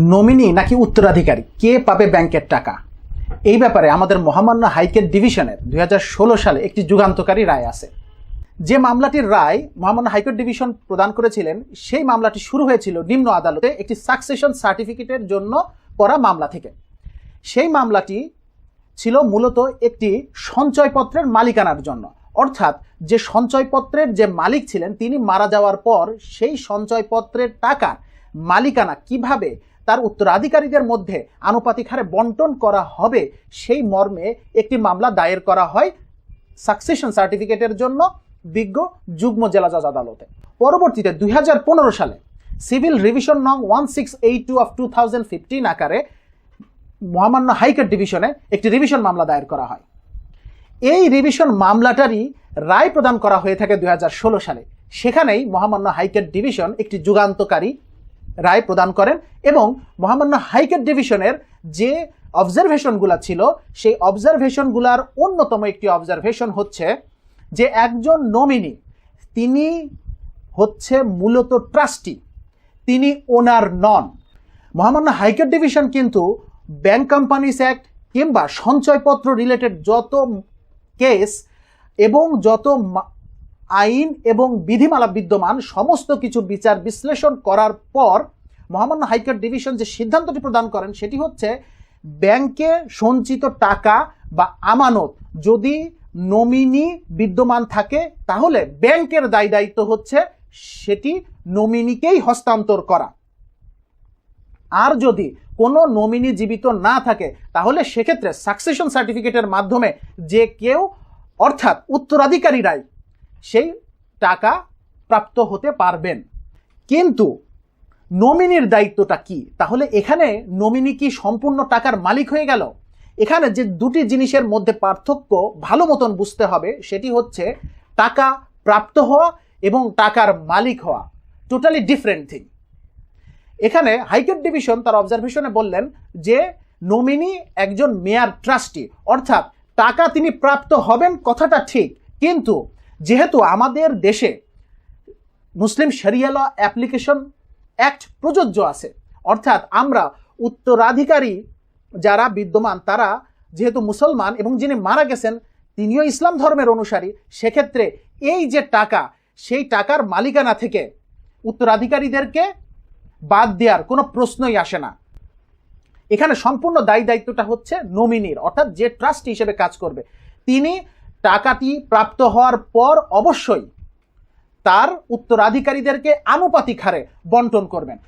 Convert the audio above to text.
Nominee নাকি উত্তরাধিকারী? কে পাবে ব্যাংকের টাকা? এই ব্যাপারে আমাদের মহামান্য হাইকোর্ট ডিভিশনের দু হাজার ষোলো সালে একটি যুগান্তকারী রায় আছে। যে মামলাটির রায় মহামান্য হাইকোর্ট ডিভিশন প্রদান করেছিলেন, সেই মামলাটি শুরু হয়েছিল নিম্ন আদালতে একটি সাকসেশন সার্টিফিকেটের জন্য করা মামলা থেকে। সেই মামলাটি ছিল মূলত একটি সঞ্চয়পত্রের মালিকানার জন্য। অর্থাৎ যে সঞ্চয়পত্রের যে মালিক ছিলেন, তিনি মারা যাওয়ার পর সেই সঞ্চয়পত্রের টাকার মালিকানা কীভাবে তার উত্তরাধিকারীদের মধ্যে আনুপাতিক হারে বন্টন করা হবে, সেই মর্মে একটি মামলা দায়ের করা হয় সাকসেশন সার্টিফিকেটের জন্য বিজ্ঞ যুগ্ম জেলা জজ আদালতে। পরবর্তীতে দু হাজার পনেরো সালে সিভিল রিভিশন নং one six eight two of two thousand fifteen আকারে মহামান্য হাইকোর্ট ডিভিশনে একটি রিভিশন মামলা দায়ের করা হয়। এই রিভিশন মামলাটারই রায় প্রদান করা হয়ে থাকে দুই হাজার ষোলো সালে। সেখানেই মহামান্য হাইকোর্ট ডিভিশন একটি যুগান্তকারী রায় প্রদান করেন এবং মহামান্য হাইকোর্ট ডিভিশনের যে অবজারভেশনগুলো ছিল, সেই অবজারভেশনগুলার অন্যতম একটি অবজারভেশন হচ্ছে যে একজন নমিনি, তিনি হচ্ছে মূলত ট্রাস্টি, তিনি ওনার নন। মহামান্য হাইকোর্ট ডিভিশন কিন্তু ব্যাংক কোম্পানিস অ্যাক্ট কিংবা সঞ্চয়পত্র রিলেটেড যত কেস এবং যত আইন এবং বিধিমালা বিদ্যমান সমস্ত কিছু বিচার বিশ্লেষণ করার পর মহামান্য হাইকোর্ট ডিভিশন যে সিদ্ধান্তটি প্রদান করেন সেটি হচ্ছে ব্যাংকে সঞ্চিত টাকা বা আমানত যদি নমিনি বিদ্যমান থাকে তাহলে ব্যাংকের দায় দায়িত্ব হচ্ছে সেটি নমিনিকেই হস্তান্তর করা। আর যদি কোনো নমিনি জীবিত না থাকে তাহলে সেক্ষেত্রে সাকসেশন সার্টিফিকেটের মাধ্যমে যে কেউ অর্থাৎ উত্তরাধিকারীরাই সেই টাকা প্রাপ্ত হতে পারবেন। কিন্তু নমিনির দায়িত্বটা কি? তাহলে এখানে নমিনি কি সম্পূর্ণ টাকার মালিক হয়ে গেল? এখানে যে দুটি জিনিসের মধ্যে পার্থক্য ভালো মতন বুঝতে হবে, সেটি হচ্ছে টাকা প্রাপ্ত হওয়া এবং টাকার মালিক হওয়া। টোটালি ডিফারেন্ট থিং এখানে হাইকোর্ট ডিভিশন তার অবজারভেশনে বললেন যে নমিনি একজন মেয়ার ট্রাস্টি, অর্থাৎ টাকা তিনি প্রাপ্ত হবেন কথাটা ঠিক, কিন্তু যেহেতু আমাদের দেশে মুসলিম শরিয়া অ্যাপ্লিকেশন অ্যাক্ট প্রযোজ্য আছে, অর্থাৎ আমরা উত্তরাধিকারী যারা বিদ্যমান তারা যেহেতু মুসলমান এবং যিনি মারা গেছেন তিনিও ইসলাম ধর্মের অনুসারী, সেক্ষেত্রে এই যে টাকা, সেই টাকার মালিকানা থেকে উত্তরাধিকারীদেরকে বাদ দেওয়ার কোনো প্রশ্নই আসে না। এখানে সম্পূর্ণ দায়ী দায়িত্বটা হচ্ছে নমিনির অর্থাৎ যে ট্রাস্ট হিসেবে কাজ করবে, তিনি টাকাটি প্রাপ্ত হওয়ার পর অবশ্যই তার উত্তরাধিকারীদেরকে আনুপাতিক হারে বন্টন করবেন।